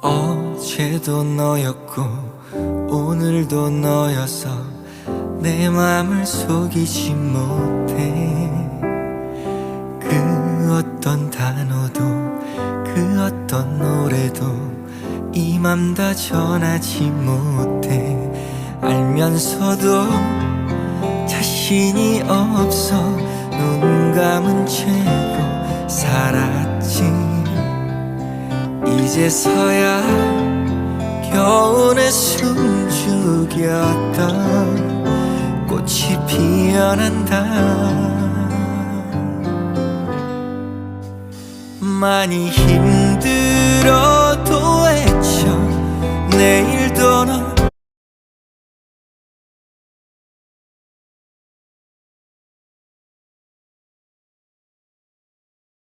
어제도 너였고 오늘도 너여서 내 맘을 속이지 못해. 그 어떤 단어도 그 어떤 노래도 이 맘 다 전하지 못해. 알면서도 자신이 없어. 눈 감은 채 이제서야 겨울에 숨죽였던 꽃이 피어난다. 많이 힘들어도 애쳐 내일도 너